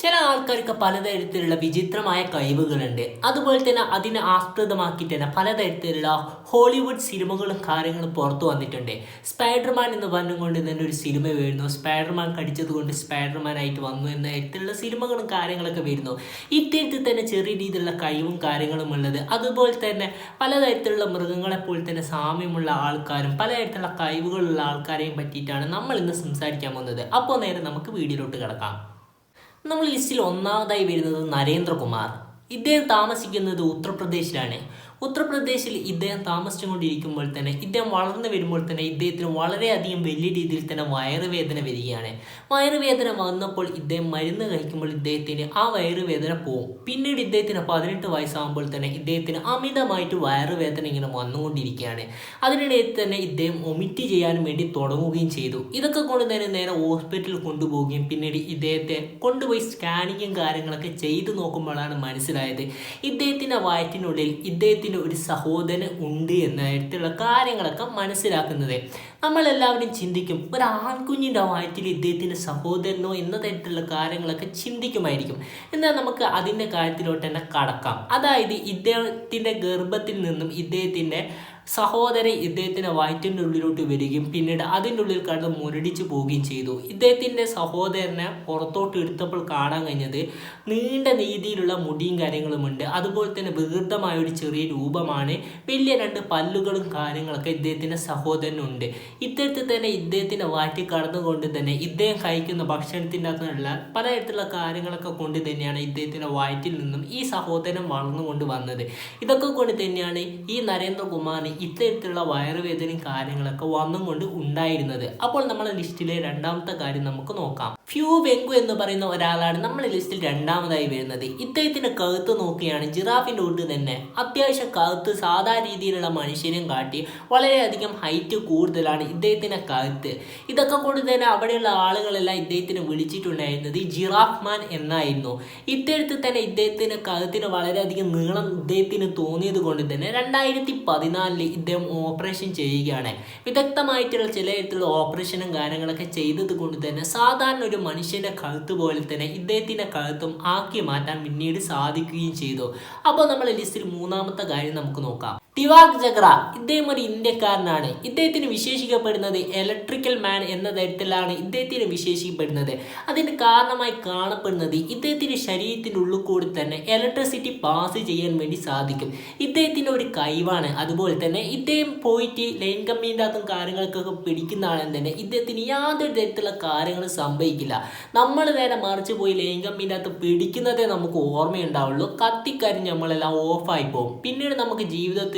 ചില ആൾക്കാർക്ക് പലതരത്തിലുള്ള വിചിത്രമായ കഴിവുകളുണ്ട്. അതുപോലെ തന്നെ അതിനെ ആസ്പദമാക്കി തന്നെ പലതരത്തിലുള്ള ഹോളിവുഡ് സിനിമകളും കാര്യങ്ങളും പുറത്തു വന്നിട്ടുണ്ട്. സ്പൈഡർമാൻ എന്ന് പറഞ്ഞുകൊണ്ട് തന്നെ ഒരു സിനിമ വരുന്നു. സ്പൈഡർമാൻ കടിച്ചത് കൊണ്ട് സ്പൈഡർമാൻ ആയിട്ട് വന്നു എന്ന തരത്തിലുള്ള സിനിമകളും കാര്യങ്ങളൊക്കെ വരുന്നു. ഇത്തരത്തിൽ തന്നെ ചെറിയ രീതിയിലുള്ള കഴിവും കാര്യങ്ങളും ഉള്ളത്. അതുപോലെ തന്നെ പലതരത്തിലുള്ള മൃഗങ്ങളെ പോലെ തന്നെ സാമ്യമുള്ള ആൾക്കാരും പലതരത്തിലുള്ള കഴിവുകളുള്ള ആൾക്കാരെയും പറ്റിയിട്ടാണ് നമ്മൾ ഇന്ന് സംസാരിക്കാൻ പോകുന്നത്. അപ്പോൾ നേരെ നമുക്ക് വീഡിയോയിലോട്ട് കിടക്കാം. നമ്മൾ ലിസ്റ്റിൽ ഒന്നാമതായി വരുന്നത് നരേന്ദ്രകുമാർ. ഇദ്ദേഹം താമസിക്കുന്നത് ഉത്തർപ്രദേശിലാണ്. ഉത്തർപ്രദേശിൽ ഇദ്ദേഹം താമസിച്ചുകൊണ്ടിരിക്കുമ്പോൾ തന്നെ ഇദ്ദേഹം വളർന്നു വരുമ്പോൾ തന്നെ ഇദ്ദേഹത്തിന് വളരെയധികം വലിയ രീതിയിൽ തന്നെ വയറുവേദന വരികയാണ്. വയറുവേദന വന്നപ്പോൾ ഇദ്ദേഹം മരുന്ന് കഴിക്കുമ്പോൾ ഇദ്ദേഹത്തിന് ആ വയറുവേദന പോകും പിന്നീട് ഇദ്ദേഹത്തിന് പതിനെട്ട് വയസ്സാകുമ്പോൾ തന്നെ ഇദ്ദേഹത്തിന് അമിതമായിട്ട് വയറുവേദന ഇങ്ങനെ വന്നുകൊണ്ടിരിക്കുകയാണ്. അതിനിടയിൽ തന്നെ ഇദ്ദേഹം ഒമിറ്റ് ചെയ്യാൻ വേണ്ടി തുടങ്ങുകയും ചെയ്തു. ഇതൊക്കെ കൊണ്ട് തന്നെ നേരെ ഹോസ്പിറ്റലിൽ കൊണ്ടുപോവുകയും പിന്നീട് ഇദ്ദേഹത്തെ കൊണ്ടുപോയി സ്കാനിങ്ങും കാര്യങ്ങളൊക്കെ ചെയ്തു നോക്കുമ്പോഴാണ് മനസ്സിലായത്. ഇദ്ദേഹത്തിന്റെ വയറ്റിനുള്ളിൽ ഇദ്ദേഹത്തിന് ഒരു സഹോദരൻ ഉണ്ട് എന്നായിട്ടുള്ള കാര്യങ്ങളൊക്കെ മനസ്സിലാക്കുന്നത്. നമ്മളെല്ലാവരും ചിന്തിക്കും ഒരു ആൺകുഞ്ഞിന്റെ വയറ്റിൽ ഇദ്ദേഹത്തിന്റെ സഹോദരനോ എന്ന തരത്തിലുള്ള കാര്യങ്ങളൊക്കെ ചിന്തിക്കുമായിരിക്കും. എന്നാൽ നമുക്ക് അതിന്റെ കാര്യത്തിലോട്ട് തന്നെ കടക്കാം. അതായത് ഇദ്ദേഹത്തിന്റെ ഗർഭത്തിൽ നിന്നും ഇദ്ദേഹത്തിന്റെ സഹോദരൻ ഇദ്ദേഹത്തിന്റെ വയറ്റിന്റെ ഉള്ളിലോട്ട് വരികയും പിന്നീട് അതിന്റെ ഉള്ളിൽ കടന്ന് മുരടിച്ചു പോവുകയും ചെയ്തു. ഇദ്ദേഹത്തിന്റെ സഹോദരനെ പുറത്തോട്ട് എടുത്തപ്പോൾ കാണാൻ കഴിഞ്ഞത് നീണ്ട രീതിയിലുള്ള മുടിയും കാര്യങ്ങളുമുണ്ട് അതുപോലെ തന്നെ വികൃതമായ ഒരു ചെറിയ രൂപമാണ്. വലിയ രണ്ട് പല്ലുകളും കാര്യങ്ങളൊക്കെ ഇദ്ദേഹത്തിന്റെ സഹോദരനുണ്ട് ഇത്തരത്തിൽ തന്നെ ഇദ്ദേഹത്തിന്റെ വയറ്റിൽ കടന്നുകൊണ്ട് തന്നെ ഇദ്ദേഹം കഴിക്കുന്ന ഭക്ഷണത്തിന്റെ അകത്തുള്ള പലതരത്തിലുള്ള കാര്യങ്ങളൊക്കെ കൊണ്ട് തന്നെയാണ് ഇദ്ദേഹത്തിന്റെ വയറ്റിൽ നിന്നും ഈ സഹോദരൻ വളർന്നുകൊണ്ട് വന്നത്. ഇതൊക്കെ കൊണ്ട് തന്നെയാണ് ഈ നരേന്ദ്രകുമാറിന് ഇത്തരത്തിലുള്ള വയറുവേദനയും കാര്യങ്ങളൊക്കെ വന്നുകൊണ്ട് ഉണ്ടായിരുന്നത്. അപ്പോൾ നമ്മളെ ലിസ്റ്റിലെ രണ്ടാമത്തെ കാര്യം നമുക്ക് നോക്കാം. ഫ്യൂ വെങ്കു എന്ന് പറയുന്ന ഒരാളാണ് നമ്മുടെ ലിസ്റ്റിൽ രണ്ടാമതായി വരുന്നത്. ഇദ്ദേഹത്തിന്റെ കഴുത്ത് നോക്കിയാണ് ജിറാഫിന്റെ കൂട്ട് തന്നെ അത്യാവശ്യം കഴുത്ത് സാധാ രീതിയിലുള്ള മനുഷ്യനും കാട്ടി വളരെയധികം ഹൈറ്റ് കൂടുതലാണ് ഇദ്ദേഹത്തിന്റെ കഴുത്ത്. ഇതൊക്കെ കൊണ്ട് തന്നെ അവിടെയുള്ള ആളുകളെല്ലാം ഇദ്ദേഹത്തിന് വിളിച്ചിട്ടുണ്ടായിരുന്നത് ജിറാഫ് മാൻ എന്നായിരുന്നു. ഇത്തരത്തിൽ തന്നെ ഇദ്ദേഹത്തിന്റെ കഴുത്തിന് വളരെയധികം നീളം ഇദ്ദേഹത്തിന് തോന്നിയത് കൊണ്ട് തന്നെ രണ്ടായിരത്തി പതിനാലിൽ ഇദ്ദേഹം ഓപ്പറേഷൻ ചെയ്യുകയാണ്. വിദഗ്ധമായിട്ടുള്ള ചില തരത്തിലുള്ള ഓപ്പറേഷനും കാര്യങ്ങളൊക്കെ ചെയ്തത് കൊണ്ട് തന്നെ സാധാരണ ഒരു മനുഷ്യന്റെ കഴുത്ത് പോലെ തന്നെ ഇദ്ദേഹത്തിന്റെ കഴുത്തും ആക്കി മാറ്റാൻ പിന്നീട് സാധിക്കുകയും ചെയ്തു. അപ്പോൾ നമ്മൾ ലിസ്റ്റിൽ മൂന്നാമത്തെ കാര്യം നമുക്ക് നോക്കാം. ടിവാക് ജഗ്ര ഇദ്ദേഹം ഒരു ഇന്ത്യക്കാരനാണ്. ഇദ്ദേഹത്തിന് വിശേഷിക്കപ്പെടുന്നത് ഇലക്ട്രിക്കൽ മാൻ എന്ന തരത്തിലാണ് ഇദ്ദേഹത്തിന് വിശേഷിക്കപ്പെടുന്നത്. അതിന് കാരണമായി കാണപ്പെടുന്നത് ഇദ്ദേഹത്തിന് ശരീരത്തിന്റെ ഉള്ളിൽ കൂടി തന്നെ ഇലക്ട്രിസിറ്റി പാസ് ചെയ്യാൻ വേണ്ടി സാധിക്കും. ഇദ്ദേഹത്തിന്റെ ഒരു കഴിവാണ് അതുപോലെ തന്നെ ഇദ്ദേഹം പോയിട്ട് ലൈൻ കമ്പീന്റെ അകത്തും കാര്യങ്ങൾക്കൊക്കെ പിടിക്കുന്ന ആണെന്ന് തന്നെ. ഇദ്ദേഹത്തിന് യാതൊരു തരത്തിലുള്ള കാര്യങ്ങളും സംഭവിക്കില്ല. നമ്മൾ നേരെ മറിച്ച് പോയി ലൈൻ കമ്പീന്റെ അകത്ത് പിടിക്കുന്നതേ നമുക്ക് ഓർമ്മയുണ്ടാവുള്ളൂ. കത്തിക്കരിഞ്ഞ് നമ്മളെല്ലാം ഓഫായി പോകും. പിന്നീട് നമുക്ക്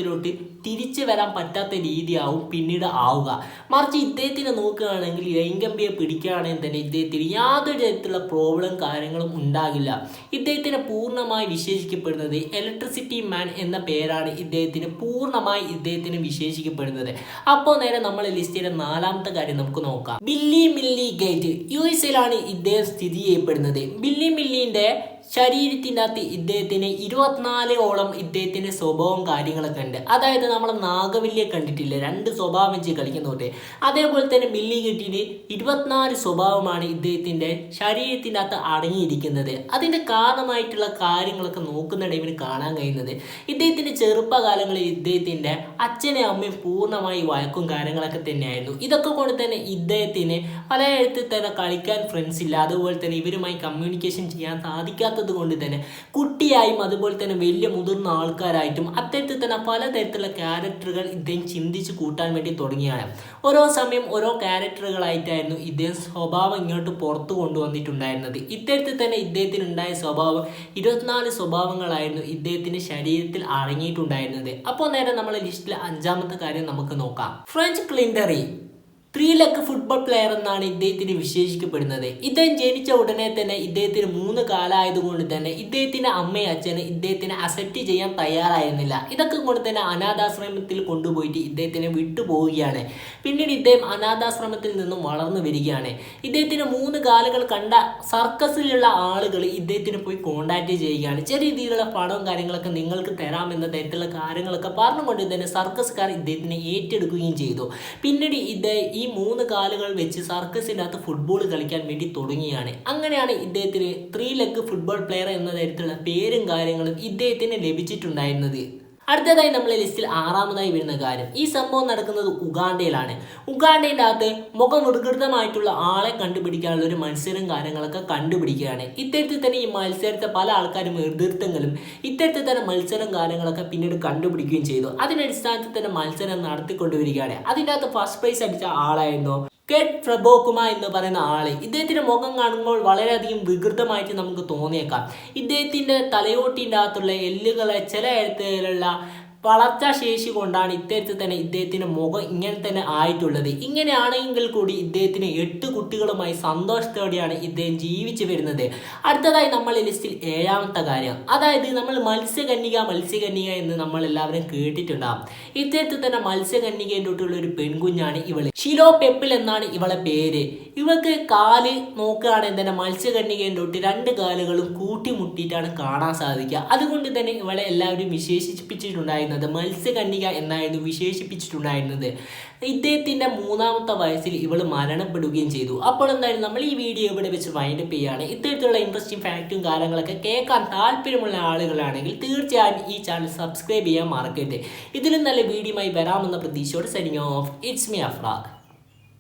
ജീവിതത്തിലോട്ട് തിരിച്ചു വരാൻ പറ്റാത്ത രീതിയാവും പിന്നീട് ആവുക. മറിച്ച് ഇദ്ദേഹത്തിനെ നോക്കുകയാണെങ്കിൽ ലൈംഗമ്പിയെ പിടിക്കുകയാണെങ്കിൽ തന്നെ ഇദ്ദേഹത്തിന് യാതൊരു തരത്തിലുള്ള പ്രോബ്ലം കാര്യങ്ങളും ഉണ്ടാകില്ല. ഇദ്ദേഹത്തിനെ പൂർണമായി വിശേഷിക്കപ്പെടുന്നത് ഇലക്ട്രിസിറ്റി മാൻ എന്ന പേരാണ് ഇദ്ദേഹത്തിന് പൂർണമായി ഇദ്ദേഹത്തിന് വിശേഷിക്കപ്പെടുന്നത്. അപ്പോൾ നേരെ നമ്മൾ ലിസ്റ്റിലെ നാലാമത്തെ കാര്യം നമുക്ക് നോക്കാം. ബില്ലി മില്ലി ഗേറ്റ് യു എസിലാണ് ഇദ്ദേഹം സ്ഥിതി ചെയ്യപ്പെടുന്നത്. ബില്ലി മില്ലിന്റെ ശരീരത്തിനകത്ത് ഇദ്ദേഹത്തിന് ഇരുപത്തിനാലോളം ഇദ്ദേഹത്തിന്റെ സ്വഭാവം കാര്യങ്ങളൊക്കെ ഉണ്ട്. അതായത് നമ്മൾ നാഗവല്ലിയെ കണ്ടിട്ടില്ല? രണ്ട് സ്വഭാവം വെച്ച് കളിക്കുന്ന തൊട്ടേ അതേപോലെ തന്നെ മില്ലി കെട്ടിന് ഇരുപത്തിനാല് സ്വഭാവമാണ് ഇദ്ദേഹത്തിന്റെ ശരീരത്തിന്റെ അകത്ത് അടങ്ങിയിരിക്കുന്നത്. അതിന്റെ കാരണമായിട്ടുള്ള കാര്യങ്ങളൊക്കെ നോക്കുന്ന ടൈമിന് കാണാൻ കഴിയുന്നത്. ഇദ്ദേഹത്തിന്റെ ചെറുപ്പകാലങ്ങളിൽ ഇദ്ദേഹത്തിന്റെ അച്ഛനെ അമ്മയും പൂർണമായി വഴക്കും കാര്യങ്ങളൊക്കെ തന്നെയായിരുന്നു. ഇതൊക്കെ കൊണ്ട് തന്നെ ഇദ്ദേഹത്തിന് പലയിടത്ത് തന്നെ കളിക്കാൻ ഫ്രണ്ട്സ് ഇല്ല. അതുപോലെ തന്നെ ഇവരുമായി കമ്മ്യൂണിക്കേഷൻ ചെയ്യാൻ സാധിക്കാത്തത് കൊണ്ട് തന്നെ കുട്ടിയായും അതുപോലെ തന്നെ വലിയ മുതിർന്ന ആൾക്കാരായിട്ടും അത്തരത്തിൽ തന്നെ പലതരത്തിലുള്ള ക്യാരക്ടറുകൾ ഇദ്ദേഹം ചിന്തിച്ച് കൂട്ടാൻ വേണ്ടി തുടങ്ങിയാണ്. ഓരോ സമയം ഓരോ ക്യാരക്ടറുകളായിട്ടായിരുന്നു ഇദ്ദേഹം സ്വഭാവം ഇങ്ങോട്ട് പുറത്തു കൊണ്ടുവന്നിട്ടുണ്ടായിരുന്നത്. ഇത്തരത്തിൽ തന്നെ ഇദ്ദേഹത്തിന് ഉണ്ടായ സ്വഭാവം ഇരുപത്തിനാല് സ്വഭാവങ്ങളായിരുന്നു ഇദ്ദേഹത്തിന്റെ ശരീരത്തിൽ അടങ്ങിയിട്ടുണ്ടായിരുന്നത്. അപ്പോൾ നേരെ നമ്മൾ ലിസ്റ്റിലെ അഞ്ചാമത്തെ കാര്യം നമുക്ക് നോക്കാം. ഫ്രഞ്ച് ക്ലിൻഡറി. ത്രീ ലെഗ് ഫുട്ബോൾ പ്ലെയർ എന്നാണ് ഇദ്ദേഹത്തിന് വിശേഷിക്കപ്പെടുന്നത്. ഇദ്ദേഹം ജനിച്ച ഉടനെ തന്നെ ഇദ്ദേഹത്തിന് മൂന്ന് കാലമായതുകൊണ്ട് തന്നെ ഇദ്ദേഹത്തിന്റെ അമ്മയും അച്ഛന് ഇദ്ദേഹത്തിനെ അക്സെപ്റ്റ് ചെയ്യാൻ തയ്യാറായിരുന്നില്ല. ഇതൊക്കെ കൊണ്ട് തന്നെ അനാഥാശ്രമത്തിൽ കൊണ്ടുപോയിട്ട് ഇദ്ദേഹത്തിനെ വിട്ടുപോവുകയാണ്. പിന്നീട് ഇദ്ദേഹം അനാഥാശ്രമത്തിൽ നിന്നും വളർന്നു വരികയാണ്. ഇദ്ദേഹത്തിന് മൂന്ന് കാലുകൾ കണ്ട സർക്കസിലുള്ള ആളുകൾ ഇദ്ദേഹത്തിന് പോയി കോണ്ടാക്ട് ചെയ്യുകയാണ്. ചെറിയ രീതിയിലുള്ള പണവും കാര്യങ്ങളൊക്കെ നിങ്ങൾക്ക് തരാമെന്ന തരത്തിലുള്ള കാര്യങ്ങളൊക്കെ പറഞ്ഞുകൊണ്ട് തന്നെ സർക്കസുകാർ ഇദ്ദേഹത്തിനെ ഏറ്റെടുക്കുകയും ചെയ്തു. പിന്നീട് ഇദ്ദേഹം ഈ മൂന്ന് കാലുകൾ വെച്ച് സർക്കസിന്റെ അകത്ത് ഫുട്ബോൾ കളിക്കാൻ വേണ്ടി തുടങ്ങിയാണ്. അങ്ങനെയാണ് ഇദ്ദേഹത്തിന് ത്രീ ലെഗ് ഫുട്ബോൾ പ്ലെയർ എന്ന തരത്തിലുള്ള പേരും കാര്യങ്ങളും ഇദ്ദേഹത്തിന് ലഭിച്ചിട്ടുണ്ടായിരുന്നത്. അടുത്തതായി നമ്മളെ ലിസ്റ്റിൽ ആറാമതായി വരുന്ന കാര്യം ഈ സംഭവം നടക്കുന്നത് ഉഗാണ്ടയിലാണ്. ഉഗാണ്ടയുടെ അകത്ത് മുഖം വികൃതമായിട്ടുള്ള ആളെ കണ്ടുപിടിക്കാനുള്ള ഒരു മത്സരം കാര്യങ്ങളൊക്കെ കണ്ടുപിടിക്കുകയാണ്. ഇത്തരത്തിൽ തന്നെ ഈ മത്സരത്തെ പല ആൾക്കാരും എതിർത്തെങ്കിലും ഇത്തരത്തിൽ തന്നെ മത്സരം കാര്യങ്ങളൊക്കെ പിന്നീട് കണ്ടുപിടിക്കുകയും ചെയ്തു. അതിനടിസ്ഥാനത്തിൽ തന്നെ മത്സരം നടത്തിക്കൊണ്ടുവരികയാണ്. അതിന്റെ അകത്ത് ഫസ്റ്റ് പ്രൈസ് അടിച്ച ആളായിരുന്നു? കെറ്റ് പ്രബോകുമ എന്ന് പറയുന്ന ആൾ. ഇദ്ദേഹത്തിന്റെ മുഖം കാണുമ്പോൾ വളരെയധികം വികൃതമായിട്ട് നമുക്ക് തോന്നിയേക്കാം. ഇദ്ദേഹത്തിന്റെ തലയോട്ടിന്റെ അകത്തുള്ള എല്ലുകളെ ചില തരത്തിലുള്ള വളർച്ചാ ശേഷി കൊണ്ടാണ് ഇത്തരത്തിൽ തന്നെ ഇദ്ദേഹത്തിന്റെ മുഖം ഇങ്ങനെ തന്നെ ആയിട്ടുള്ളത്. ഇങ്ങനെയാണെങ്കിൽ കൂടി ഇദ്ദേഹത്തിന് എട്ട് കുട്ടികളുമായി സന്തോഷത്തോടെയാണ് ഇദ്ദേഹം ജീവിച്ചു വരുന്നത്. അടുത്തതായി നമ്മൾ ലിസ്റ്റിൽ ഏഴാമത്തെ കാര്യം. അതായത് നമ്മൾ മത്സ്യകന്യക മത്സ്യകന്യക എന്ന് നമ്മൾ എല്ലാവരും കേട്ടിട്ടുണ്ടാകും ഇദ്ദേഹത്തിൽ തന്നെ മത്സ്യകന്യകയെ തൊട്ടുള്ള ഒരു പെൺകുഞ്ഞാണ് ഇവൾ. ഷിലോ പെപ്പിൾ എന്നാണ് ഇവളെ പേര്. ഇവൾക്ക് കാൽ നോക്കുകയാണെങ്കിൽ തന്നെ മത്സ്യകന്യകയെ തൊട്ട് രണ്ട് കാലുകളും കൂട്ടിമുട്ടിയിട്ടാണ് കാണാൻ സാധിക്കുക. അതുകൊണ്ട് തന്നെ ഇവളെ എല്ലാവരും വിശേഷിപ്പിച്ചിട്ടുണ്ടായിരുന്നത് മത്സ്യകന്യക എന്നായിരുന്നു വിശേഷിപ്പിച്ചിട്ടുണ്ടായിരുന്നത്. ഇദ്ദേഹത്തിന്റെ മൂന്നാമത്തെ വയസ്സിൽ ഇവൾ മരണപ്പെടുകയും ചെയ്തു. അപ്പോൾ എന്തായാലും നമ്മൾ ഈ വീഡിയോ ഇവിടെ വെച്ച് വൈൻഡ് വൈൻഡപ്പ് ചെയ്യുകയാണ് ഇത്തരത്തിലുള്ള ഇൻട്രസ്റ്റിംഗ് ഫാക്റ്റും കാര്യങ്ങളൊക്കെ കേൾക്കാൻ താല്പര്യമുള്ള ആളുകളാണെങ്കിൽ തീർച്ചയായും ഈ ചാനൽ സബ്സ്ക്രൈബ് ചെയ്യാൻ മറക്കരുത്. ഇതിലും നല്ല വീഡിയോയുമായി വരാമെന്ന പ്രതീക്ഷയോട് സെനിങ് ഓഫ് ഇറ്റ്സ് മി അഫ്രാഖ്